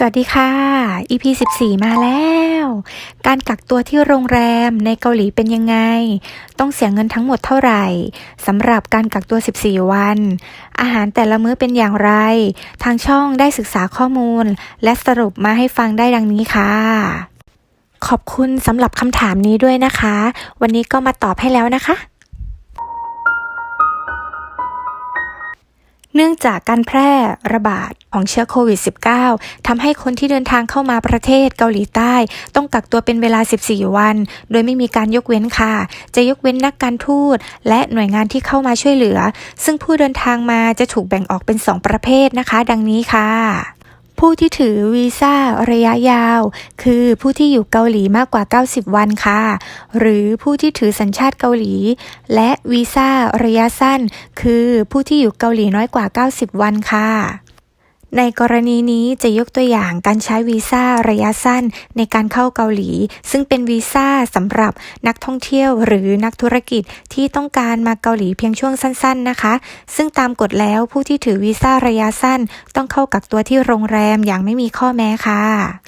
สวัสดีค่ะ EP 14 มาแล้ว การกักตัวที่โรงแรมในเกาหลีเป็นยังไง ต้องเสียเงินทั้งหมดเท่าไหร่สำหรับการกักตัว 14 วัน อาหารแต่ละมื้อเป็นอย่างไร ทางช่องได้ศึกษาข้อมูล และสรุปมาให้ฟังได้ดังนี้ค่ะ ขอบคุณสำหรับคำถามนี้ด้วยนะคะ วันนี้ก็มาตอบให้แล้วนะคะ เนื่องจากการแพร่ระบาดของเชื้อโควิด -19 ทำให้คนที่เดินทางเข้ามาประเทศเกาหลีใต้ ต้องกักตัวเป็นเวลา 14 วัน โดยไม่มีการยกเว้นค่ะ จะยกเว้นนักการทูตและหน่วยงานที่เข้ามาช่วยเหลือ ซึ่งผู้เดินทางมาจะถูกแบ่งออกเป็น 2 ประเภทนะคะ ดังนี้ค่ะ ผู้ที่ถือวีซ่าระยะยาว คือผู้ที่อยู่เกาหลีมากกว่า 90 วันค่ะ หรือผู้ที่ถือสัญชาติเกาหลี และวีซ่าระยะสั้น คือผู้ที่อยู่เกาหลีน้อยกว่า 90 วันค่ะ ในกรณีนี้จะยกตัวอย่างการใช้วีซ่าระยะสั้นในการเข้าเกาหลี ซึ่งเป็นวีซ่าสำหรับนักท่องเที่ยวหรือนักธุรกิจที่ต้องการมาเกาหลีเพียงช่วงสั้น ๆนะคะ ซึ่งตามกฎแล้วผู้ที่ถือวีซ่าระยะสั้น ต้องเข้ากักตัวที่โรงแรมอย่างไม่มีข้อแม้ค่ะ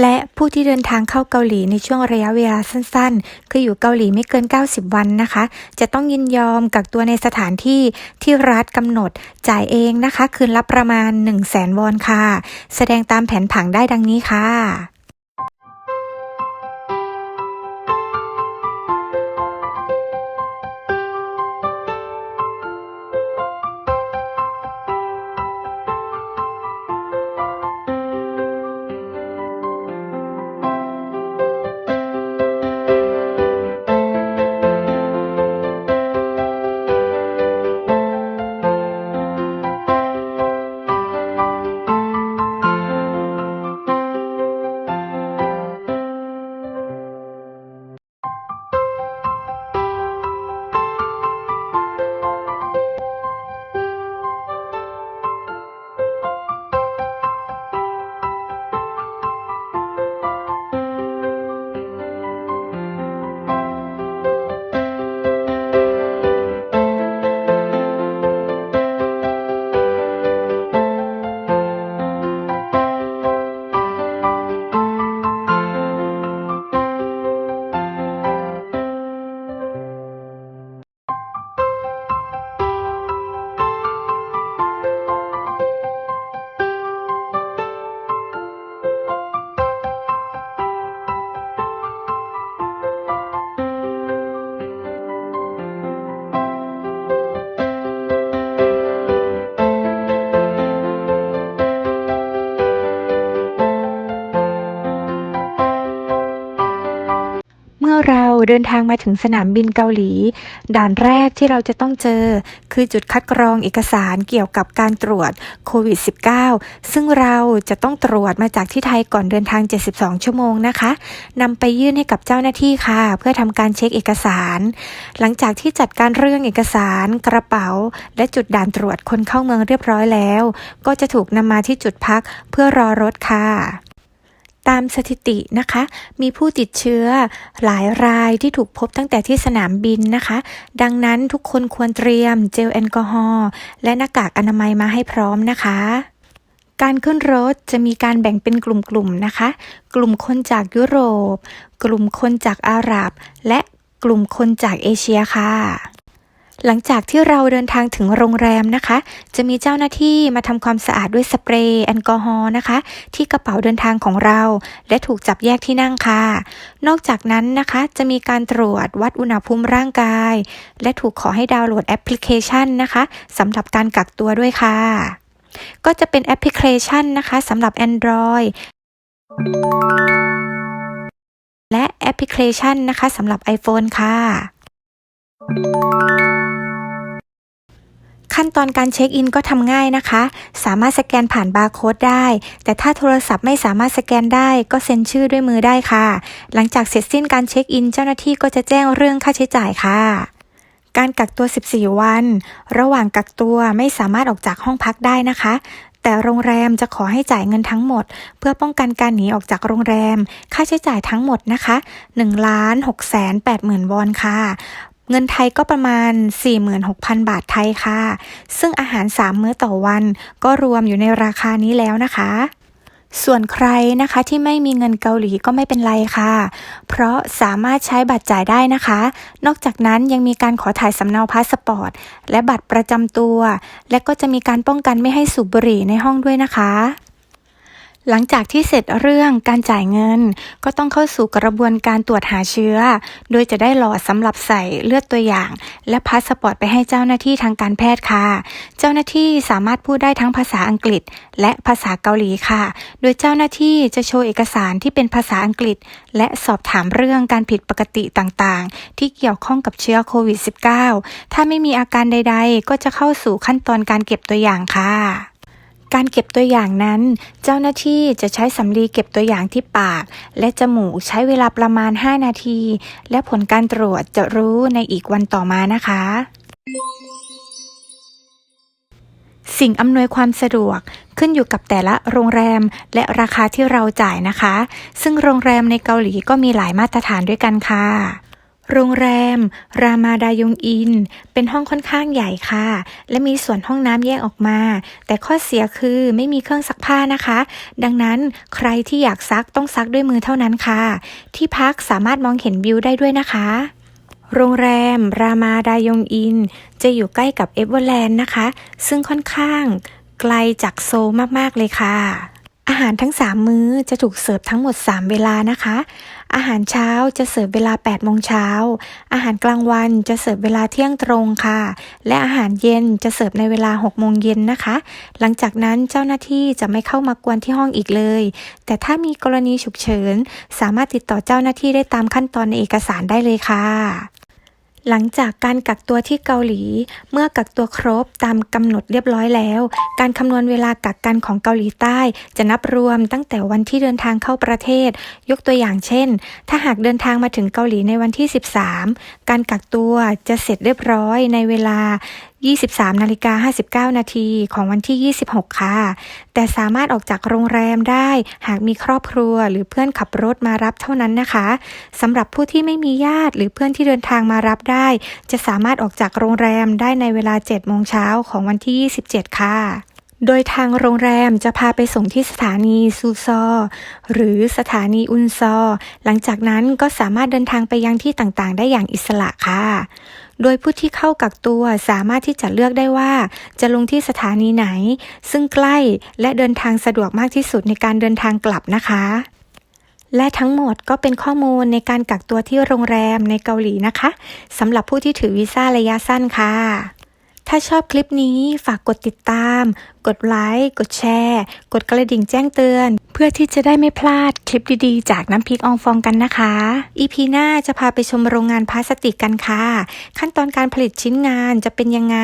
และผู้ที่เดินทางเข้าเกาหลีในช่วงระยะเวลาสั้นๆ คืออยู่เกาหลีไม่เกิน 90 วันนะคะ จะต้องยินยอมกักตัวในสถานที่ที่รัฐกำหนดจ่ายเองนะคะ คืนละประมาณ 1 0 0 0 0แสนวอนค่ะ แสดงตามแผนผังได้ดังนี้ค่ะ เดินทางมาถึงสนามบินเกาหลี ด่านแรกที่เราจะต้องเจอ คือจุดคัดกรองเอกสารเกี่ยวกับการตรวจโควิด -19 ซึ่งเราจะต้องตรวจมาจากที่ไทยก่อนเดินทาง 72 ชั่วโมงนะคะนำไปยื่นให้กับเจ้าหน้าที่ค่ะ เพื่อทำการเช็คเอกสาร หลังจากที่จัดการเรื่องเอกสารกระเป๋า และจุดด่านตรวจคนเข้าเมืองเรียบร้อยแล้ว ก็จะถูกนำมาที่จุดพักเพื่อรอรถค่ะ ตามสถิตินะคะ มีผู้ติดเชื้อหลายรายที่ถูกพบตั้งแต่ที่สนามบินนะคะ ดังนั้นทุกคนควรเตรียมเจลแอลกอฮอล์และหน้ากากอนามัยมาให้พร้อมนะคะการขึ้นรถจะมีการแบ่งเป็นกลุ่มๆนะคะ กลุ่มคนจากยุโรป กลุ่มคนจากอาหรับ และกลุ่มคนจากเอเชียค่ะ หลังจากที่เราเดินทางถึงโรงแรมนะคะ จะมีเจ้าหน้าที่มาทำความสะอาดด้วยสเปรย์แอลกอฮอล์นะคะ ที่กระเป๋าเดินทางของเรา และถูกจับแยกที่นั่งค่ะ นอกจากนั้นนะคะจะมีการตรวจวัดอุณหภูมิร่างกาย และถูกขอให้ดาวน์โหลดแอปพลิเคชันนะคะสำหรับการกักตัวด้วยค่ะ ก็จะเป็นแอปพลิเคชันนะคะสำหรับ Android และแอปพลิเคชันนะคะสำหรับ iPhone ค่ะ ขั้นตอนการเช็คอินก็ทำง่ายนะคะ สามารถสแกนผ่านบาร์โค้ดได้ แต่ถ้าโทรศัพท์ไม่สามารถสแกนได้ก็เซ็นชื่อด้วยมือได้ค่ะ หลังจากเสร็จสิ้นการเช็คอิน เจ้าหน้าที่ก็จะแจ้งเรื่องค่าใช้จ่ายค่ะการกักตัว 14 วัน ระหว่างกักตัวไม่สามารถออกจากห้องพักได้นะคะ แต่โรงแรมจะขอให้จ่ายเงินทั้งหมด เพื่อป้องกันการหนีออกจากโรงแรม ค่าใช้จ่ายทั้งหมดนะคะ1ล้าน6แสน8หมื่นวอนค่ะ เงินไทยก็ประมาณ 46,000 บาทไทยค่ะ ซึ่งอาหาร 3 มื้อต่อวัน ก็รวมอยู่ในราคานี้แล้วนะคะส่วนใครนะคะที่ไม่มีเงินเกาหลีก็ไม่เป็นไรค่ะ เพราะสามารถใช้บัตรจ่ายได้นะคะ นอกจากนั้นยังมีการขอถ่ายสำเนาพาสปอร์ต และบัตรประจำตัว และก็จะมีการป้องกันไม่ให้สูบบุหรี่ในห้องด้วยนะคะ หลังจากที่เสร็จเรื่องการจ่ายเงิน ก็ต้องเข้าสู่กระบวนการตรวจหาเชื้อ โดยจะได้หลอดสำหรับใส่เลือดตัวอย่าง และพาสปอร์ตไปให้เจ้าหน้าที่ทางการแพทย์ค่ะ เจ้าหน้าที่สามารถพูดได้ทั้งภาษาอังกฤษ และภาษาเกาหลีค่ะ โดยเจ้าหน้าที่จะโชว์เอกสารที่เป็นภาษาอังกฤษ และสอบถามเรื่องการผิดปกติต่างๆ ที่เกี่ยวข้องกับเชื้อโควิด -19 ถ้าไม่มีอาการใด ๆ ก็จะเข้าสู่ขั้นตอนการเก็บตัวอย่างค่ะ การเก็บตัวอย่างนั้น เจ้าหน้าที่จะใช้สำลีเก็บตัวอย่างที่ปาก และจมูกใช้เวลาประมาณ 5 นาที และผลการตรวจจะรู้ในอีกวันต่อมานะคะ สิ่งอำนวยความสะดวกขึ้นอยู่กับแต่ละโรงแรมและราคาที่เราจ่ายนะคะ ซึ่งโรงแรมในเกาหลีก็มีหลายมาตรฐานด้วยกันค่ะ โรงแรม รามาดายงอิน เป็นห้องค่อนข้างใหญ่ค่ะ และมีส่วนห้องน้ำแยกออกมา แต่ข้อเสียคือไม่มีเครื่องซักผ้านะคะ ดังนั้นใครที่อยากซักต้องซักด้วยมือเท่านั้นค่ะ ที่พักสามารถมองเห็นวิวได้ด้วยนะคะโรงแรม รามาดายงอิน จะอยู่ใกล้กับเอเวอร์แลนด์นะคะ ซึ่งค่อนข้างไกลจากโซลมาก ๆ เลยค่ะ อาหารทั้ง 3 มื้อจะถูกเสิร์ฟทั้งหมด 3 เวลานะคะ อาหารเช้าจะเสิร์ฟเวลา8โมงเช้า อาหารกลางวันจะเสิร์ฟเวลาเที่ยงตรงค่ะ และอาหารเย็นจะเสิร์ฟในเวลา6โมงเย็นนะคะ หลังจากนั้นเจ้าหน้าที่จะไม่เข้ามากวนที่ห้องอีกเลย แต่ถ้ามีกรณีฉุกเฉิน สามารถติดต่อเจ้าหน้าที่ได้ตามขั้นตอนในเอกสารได้เลยค่ะ หลังจากการกักตัวที่เกาหลี เมื่อกักตัวครบตามกำหนดเรียบร้อยแล้ว การคำนวณเวลากักกันของเกาหลีใต้ จะนับรวมตั้งแต่วันที่เดินทางเข้าประเทศ ยกตัวอย่างเช่น ถ้าหากเดินทางมาถึงเกาหลีในวันที่ 13 การกักตัวจะเสร็จเรียบร้อยในเวลา 23นาฬิกา59 นาทีของวันที่ 26 ค่ะ แต่สามารถออกจากโรงแรมได้ หากมีครอบครัวหรือเพื่อนขับรถมารับเท่านั้นนะคะสำหรับผู้ที่ไม่มีญาติหรือเพื่อนที่เดินทางมารับได้ จะสามารถออกจากโรงแรมได้ในเวลา7โมงเช้าของวันที่ 27 ค่ะ โดยทางโรงแรมจะพาไปส่งที่สถานีซูซอ หรือสถานีอุนซอ หลังจากนั้นก็สามารถเดินทางไปยังที่ต่างๆ ได้อย่างอิสระค่ะ โดยผู้ที่เข้ากักตัวสามารถที่จะเลือกได้ว่า จะลงที่สถานีไหน ซึ่งใกล้และเดินทางสะดวกมากที่สุดในการเดินทางกลับนะคะและทั้งหมดก็เป็นข้อมูลในการกักตัวที่โรงแรมในเกาหลีนะคะสำหรับผู้ที่ถือวีซ่าระยะสั้นค่ะ ถ้าชอบคลิปนี้ฝากกดติดตาม กดไลค์ กดแชร์ กดกระดิ่งแจ้งเตือน เพื่อที่จะได้ไม่พลาดคลิปดีๆ จากน้ำพริกอองฟองกันนะคะ อีพีหน้าจะพาไปชมโรงงานพลาสติกกันค่ะ ขั้นตอนการผลิตชิ้นงานจะเป็นยังไง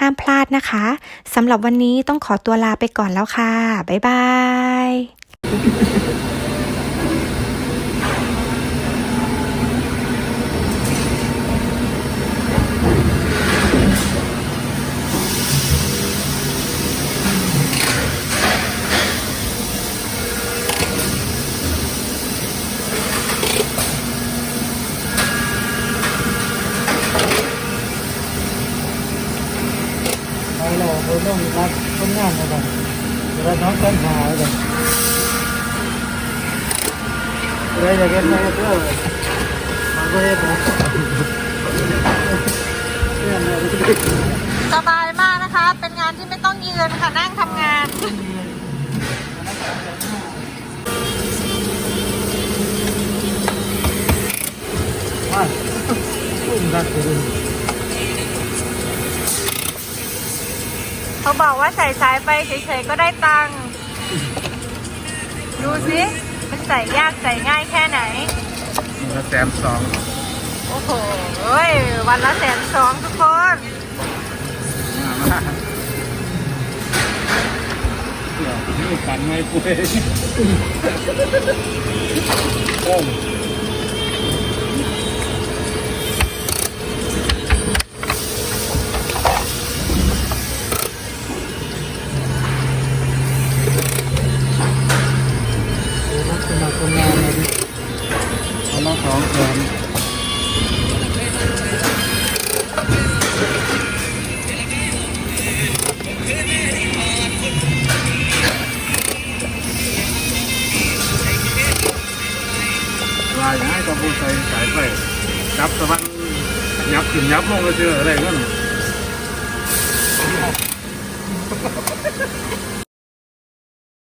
ห้ามพลาดนะคะสำหรับวันนี้ต้องขอตัวลาไปก่อนแล้วค่ะ บ๊ายบาย เราต้องรับคนงานมาก่อนเราน้องกันหาเลยเลยจะเก็บไว้เพื่อมาก็ได้นะสบายมากนะคะ เป็นงานที่ไม่ต้องยืนค่ะนั่งทำงานว่าอุ้มรักเล เขาบอกว่าใส่สายไปเฉยๆก็ได้ตังค์ดูสิมันใส่ยากใส่ง่ายแค่ไหนมาแซมสองโอ้โหเอ้ยวันละแสนสองทุกคนมานี่กันไม่คุยโอ้ hai hai con vuông cây cái phải đắp tờ nhấp kìm nhấp luôn rồi chưa ở đây nữa